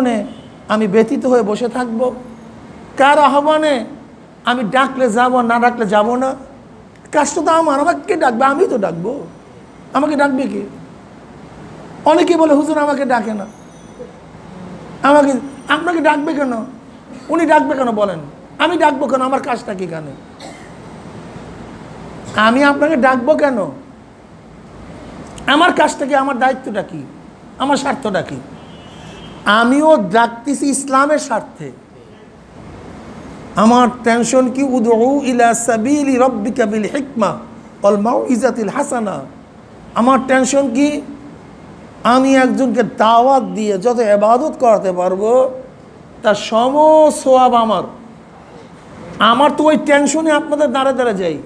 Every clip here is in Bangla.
আহ্বানে আমি ব্যতীত হয়ে বসে থাকব। কার আহ্বানে আমি ডাকলে যাব, না ডাকলে যাব না? কাজটা তো আমার? আমাকে ডাকবে? আমি তো ডাকবো। আমাকে ডাকবে কে? অনেকে বলে, হুজুর, আমাকে ডাকে না। আমাকে, আপনাকে ডাকবে কেন? উনি ডাকবে কেন বলেন? আমি ডাকবো কেন? আমার কাজটা কি কেন আমি আপনাকে ডাকবো কেন? আমার কাজটা কি? আমার দায়িত্বটা কি? আমার স্বার্থটা কি? আমিও ডাকতেছি ইসলামের স্বার্থে। আমার টেনশন কি? উদউ ইলা সাবিলি রব্বিকা বিল হিকমা অল মাউইজাতিল হাসানা। আমার টেনশন কি? আমি একজনকে দাওয়াত দিয়ে যত এবাদত করাতে পারব, তার সম সোয়াব আমার। আমার তো ওই টেনশনে আপনাদের দাঁড়ে দাঁড়ে যাই।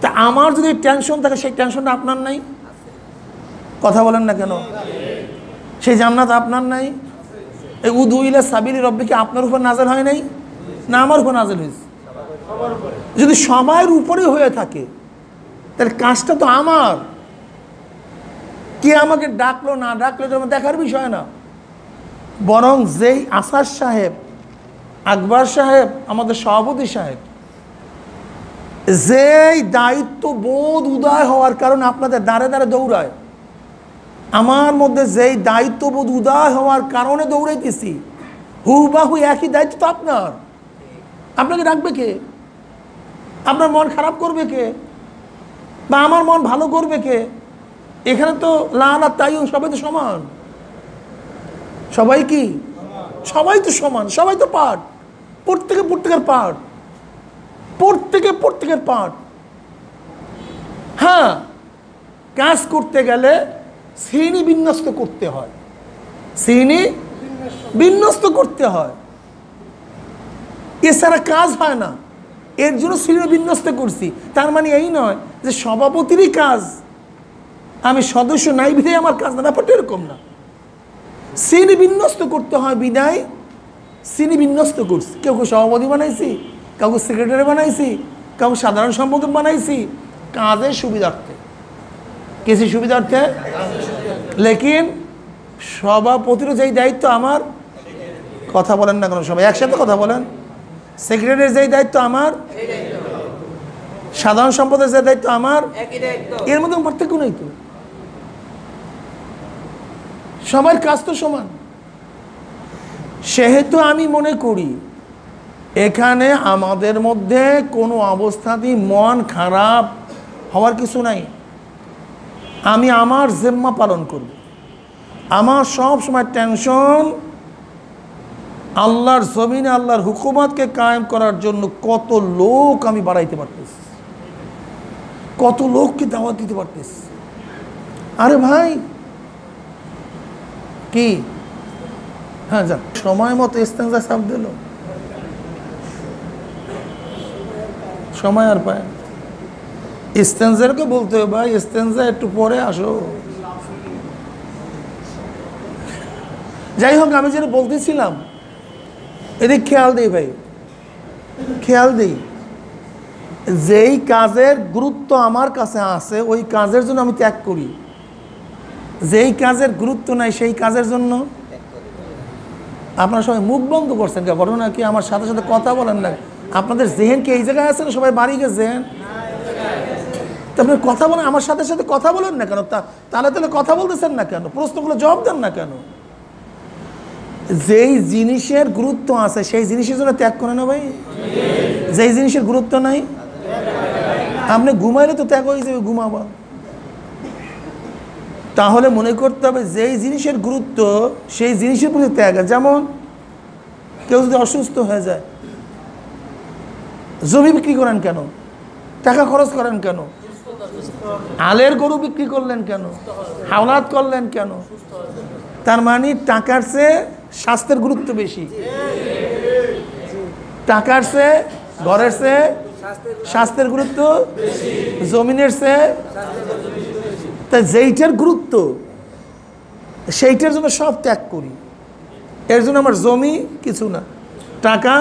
তা আমার যদি টেনশন থাকে, সেই টেনশনটা আপনার নাই? কথা বলেন না কেন? সেই জান্নাত আপনার নাই। এই উদুইলা সাবিলি রব্বি কি আপনার উপর নাজেল হয় নাই? না, আমার উপর নাজেল হয়েছে। যদি সময়ের উপরে হয়ে থাকে, তাহলে কাজটা তো আমার। কে আমাকে ডাকলো, না ডাকলো আমার দেখার বিষয় না। বরং যেই আসার সাহেব, আকবর সাহেব, আমাদের সভাপতি সাহেব, যেই দায়িত্ব বোধ উদয় হওয়ার কারণে আপনাদের দাঁড়ে দাঁড়ে দৌড়ায় আমার মধ্যে যেই দায়িত্ববোধ উদয় হওয়ার কারণে দৌড়াইতেছি হু হুবাহু একই দায়িত্ব তো আপনার। আপনাকে ডাকবে কে? আপনার মন খারাপ করবে কে? বা আমার মন ভালো করবে কে? এখানে তো লাল আর তাই সবাই তো সমান। সবাই কি? সবাই তো সমান, সবাই তো পাঠ প্রত্যেকে প্রত্যেকের পাঠ প্রত্যেকে প্রত্যেকের পাঠ হ্যাঁ কাজ করতে গেলে শ্রেণি বিন্যস্ত করতে হয়। শ্রেণি বিন্যস্ত করতে হয়। এছাড়া কাজ হয় না। এর জন্য শ্রেণি বিন্যস্ত করছি। তার মানে এই নয় যে সভাপতিরই কাজ। আমি সদস্য নাই বিধায় আমার কাজ না, ব্যাপারটা এরকম না। শ্রেণি বিন্যস্ত করতে হয় বিদায় শ্রেণি বিন্যস্ত করছি। কেউ কেউ সভাপতি বানাইছি, কাউকে সেক্রেটারি বানাইছি, কাউকে সাধারণ সম্পাদক বানাইছি। কাজের সুবিধার্থে। কিসের সুবিধার্থে। লেকিন সভাপতিরও যেই দায়িত্ব আমার কথা বলেন না কোনো সবাই একসাথে কথা বলেন। সেক্রেটারির যেই দায়িত্ব আমার সাধারণ সম্পদের যে দায়িত্ব আমার এর মধ্যে পার্থক্য নেই তো? সবার কাজ তো সমান। সেহেতু আমি মনে করি এখানে আমাদের মধ্যে কোনো অবস্থাতেই মন খারাপ হওয়ার কিছু নাই। আমি আমার জেম্মা পালন করব। আমার সব সময় টেনশন আল্লাহর জমিনে, আল্লাহর হুকুমাতকে কায়েম করার জন্য কত লোক আমি বাড়াইতে পারতেছি। কত লোককে দাওয়াত দিতে পারতেছি। আরে ভাই, কি? হ্যাঁ যাক সময় মতো ইস্তেঞ্জা সাপ দিল। সময় আর পায় ইস্তেঞ্জারকে বলতে হবে ভাই ইস্তেঞ্জা একটু পরে আসো। যাই হোক, আমি যেটা বলতেছিলাম, এদিক খেয়াল দিই ভাই, খেয়াল দিই। যেই কাজের গুরুত্ব আমার কাছে আছে, ওই কাজের জন্য আমি ত্যাগ করি। যেই কাজের গুরুত্ব নাই, সেই কাজের জন্য আপনারা সবাই মুখ বন্ধ করছেন ঘটনা কি? আমার সাথে সাথে কথা বলেন না। আপনাদের জেহেন কি এই জায়গায় আছে সবাই বাড়ি গেছেন? আপনি কথা বলেন, আমার সাথে সাথে কথা বলেন না কেন? তাহলে তাহলে কথা বলতেছেন না কেন? প্রশ্নগুলো জবাব দেন না কেন? যেই জিনিসের গুরুত্ব আছে, সেই জিনিসের জন্য ত্যাগ করে না ভাই। যেই জিনিসের গুরুত্ব নাই। আপনি ঘুমাইলে তো ত্যাগ হয়ে যাবে, ঘুমাবা। তাহলে মনে করতে হবে, যেই জিনিসের গুরুত্ব, সেই জিনিসের প্রতি ত্যাগ। যেমন, কেউ যদি অসুস্থ হয়ে যায়, জমি বিক্রি করেন কেন? টাকা খরচ করেন কেন? আলের গরু বিক্রি করলেন কেন? হাওলাত করলেন কেন? তার মানে টাকার চেয়ে স্বাস্থ্যের গুরুত্ব বেশি। টাকার চেয়ে ঘরের চেয়ে স্বাস্থ্যের গুরুত্ব জমিনের চেয়ে তা যেইটার গুরুত্ব, সেইটার জন্য সব ত্যাগ করি। এর জন্য আমার জমি কিছু না। টাকা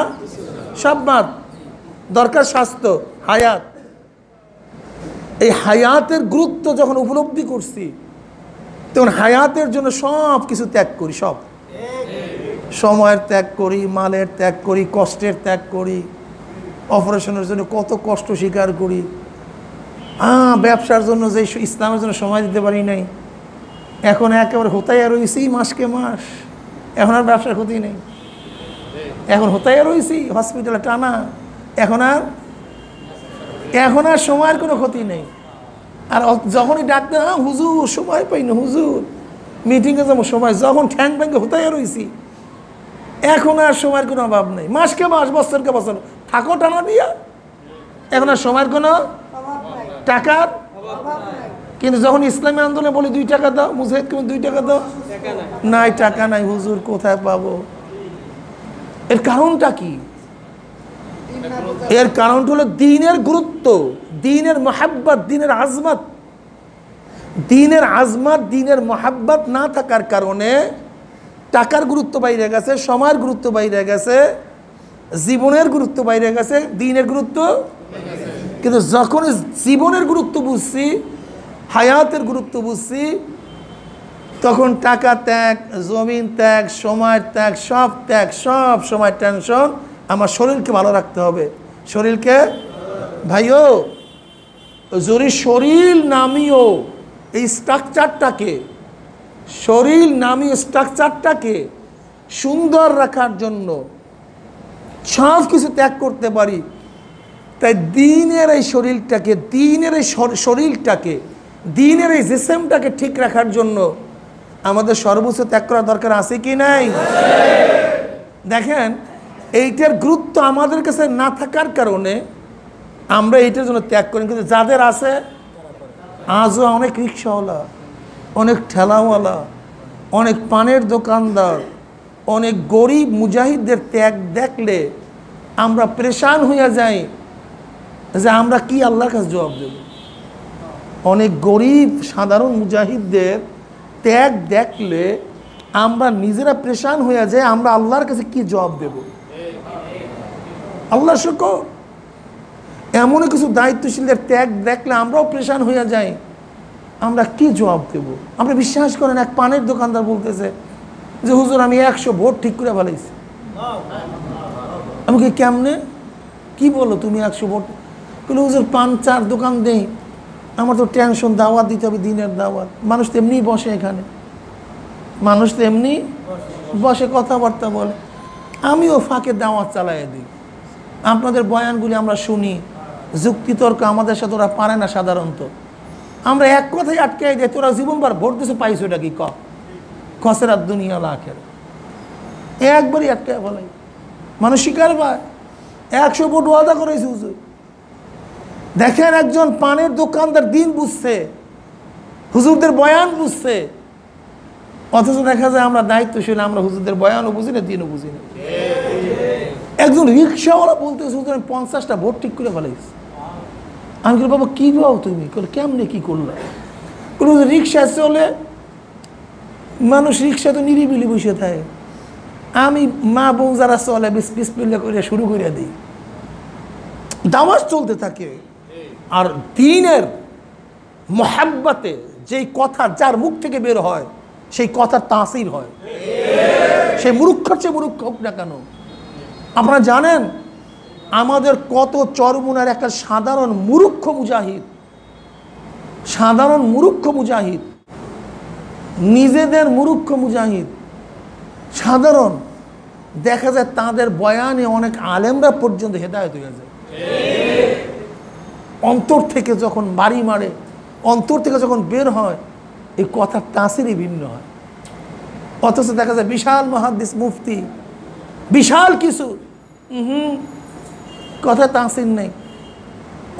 সব বাদ। দরকার স্বাস্থ্য, হায়াত। এই হায়াতের গুরুত্ব যখন উপলব্ধি করছি, তখন হায়াতের জন্য সব কিছু ত্যাগ করি, সব। সময়ের ত্যাগ করি, মালের ত্যাগ করি, কষ্টের ত্যাগ করি, অপারেশনের জন্য কত কষ্ট স্বীকার করি। হ্যাঁ ব্যবসার জন্য যে ইসলামের জন্য সময় দিতে পারি নাই। এখন একেবারে হতাইয়া রয়েছি মাসকে মাস। এখন আর ব্যবসার ক্ষতি নেই। এখন হতাইয়া রয়েছি হসপিটালে টানা। এখন আর এখন আর সময়ের কোনো ক্ষতি নেই। আর যখনই ডাকতে হ্যাঁ হুজুর সময় পাই না হুজুর। মিটিংয়ে যাব সময়। যখন ঠ্যাং ব্যাঙ্গে হতাইয়া রয়েছি এখন আর সময়ের কোনো অভাব নেই। মাসকে মাস বছরকে বছর। থাকো টানা দিয়া। এখন আর সময়ের কোনো টাকার কিন্তু যখন ইসলামী আন্দোলনে বলি দুই টাকা দাও। মুজাহিদ তুমি দুই টাকা দাও। নাই টাকা নাই হুজুর কোথায় পাবো? এর কারণটা কি? এর কারণটা হলো দিনের গুরুত্ব, দিনের মহাব্বত, দিনের আজমত। দিনের আজমত, দিনের মহাব্বত না থাকার কারণে টাকার গুরুত্ব বাইরে গেছে, সময়ের গুরুত্ব বাইরে গেছে, জীবনের গুরুত্ব বাইরে গেছে, দিনের গুরুত্ব কিন্তু যখন জীবনের গুরুত্ব বুঝছি, হায়াতের গুরুত্ব বুঝছি, তখন টাকা ত্যাগ, জমিন ত্যাগ সময় ত্যাগ, সব ত্যাগ, সব সময় টেনশন আমার শরীরকে ভালো রাখতে হবে। শরীরকে? ভাইও, যদি শরীর নামিও এই স্ট্রাকচারটাকে, শরীর নামি স্ট্রাকচারটাকে সুন্দর রাখার জন্য সব কিছু ত্যাগ করতে পারি, তাই দিনের এই শরীরটাকে, দিনের এই শরীরটাকে, দিনের এই জিসেমটাকে ঠিক রাখার জন্য আমাদের সর্বোচ্চ ত্যাগ করা দরকার আছে কি নাই? দেখেন এইটার গুরুত্ব আমাদের কাছে না থাকার কারণে আমরা এইটার জন্য ত্যাগ করি। কিন্তু যাদের আছে, আজও অনেক রিক্সাওয়ালা, অনেক ঠেলাওয়ালা, অনেক পানের দোকানদার, অনেক গরিব মুজাহিদদের ত্যাগ দেখলে আমরা পরেশান হইয়া যাই যে আমরা কি আল্লাহর কাছে জবাব দেব? অনেক গরিব, সাধারণ মুজাহিদদের ত্যাগ দেখলে আমরা নিজেরা প্রেশান হইয়া যাই, আমরা আল্লাহর কাছে কি জবাব দেব? আল্লাহ শুকর। এমনই কিছু দায়িত্বশীলদের ত্যাগ দেখলে আমরাও প্রেশান হইয়া যাই। আমরা কি জবাব দেব? আমরা বিশ্বাস করেন, এক পানের দোকানদার বলতেছে যে, হুজুর, আমি একশো ভোট ঠিক করে ফেলাইছি। আমি কি কেমনে? কি বলো তুমি একশো ভোট? বলে হুজুর, পান চার দোকান দেই। আমার তো টেনশন, দাওয়াত দিতে হবে, দিনের দাওয়াত। মানুষ তো এমনি বসে এখানে। মানুষ তো এমনি বসে, কথাবার্তা বলে। আমিও ফাঁকে দাওয়াত চালাই দিই। আপনাদের বয়ানগুলি আমরা শুনি, যুক্তিতর্ক আমাদের সাথে ওরা পারে না সাধারণত। আমরা এক কথাই আটকে যাই তোরা জীবনবার ভোট দিছে, পাইছো এটা কি? ক? খসেরাত দুনিয়া লাখের একবারই আটকে বলাই। মানুষ শিকার পায় একশো ভোট ওয়াদা করেছে হুজুর। দেখেন একজন পানের দোকানদার দিন বুঝছে, হুজুরদের বয়ান বুঝছে। অথচ দেখা যায় আমরা দায়িত্বশীল, আমরা হুজুরদের বয়ানও বুঝি না, দিনও বুঝি না। একজন রিক্সাওয়ালা বলতে হুজুর, আমি পঞ্চাশটা ভোট ঠিক করে ফেলাইছি। আমি বলি, বাবা, কী পাও তুমি? কেমনে কী করলে? বলে রিক্সা চলে মানুষ রিক্সা তো নিরিবিলি বসে থাকে। আমি মা বউ যারা চলে বিস বিসমিল্লা করে শুরু করে দিই। দামাজ চলতে থাকে। আর দিনের মহাব্বাতে যেই কথা যার মুখ থেকে বের হয়, সেই কথার তাসির হয়। সেই মুরুক্ষর চেয়ে মুরুক্ষ হোক না কেন। আপনারা জানেন, আমাদের কত চরমুনার একটা সাধারণ মুরুক্ষ মুজাহিদ। সাধারণ মুরুক্ষ মুজাহিদ। নিজেদের মুরুক্ষ মুজাহিদ। সাধারণ। দেখা যায় তাদের বয়ানে অনেক আলেমরা পর্যন্ত হেদায়ত হয়ে যায়। অন্তর থেকে যখন বাড়ি মারে, অন্তর থেকে যখন বের হয়, এই কথার তাসিরই ভিন্ন হয়। অথচ দেখা যায় বিশাল মহাদ্দিস মুফতি বিশাল কিছু। হুম কথা তাসির নেই।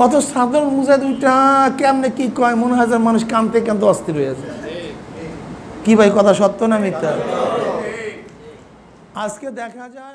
অত সাধারণ মুজা দুইটা কেমনে কি কয়, মনে হয় যে মানুষ কানতে কানতে অস্থির হয়ে আছে। কি ভাই, কথা সত্য না মিথ্যা? আজকে দেখা যায়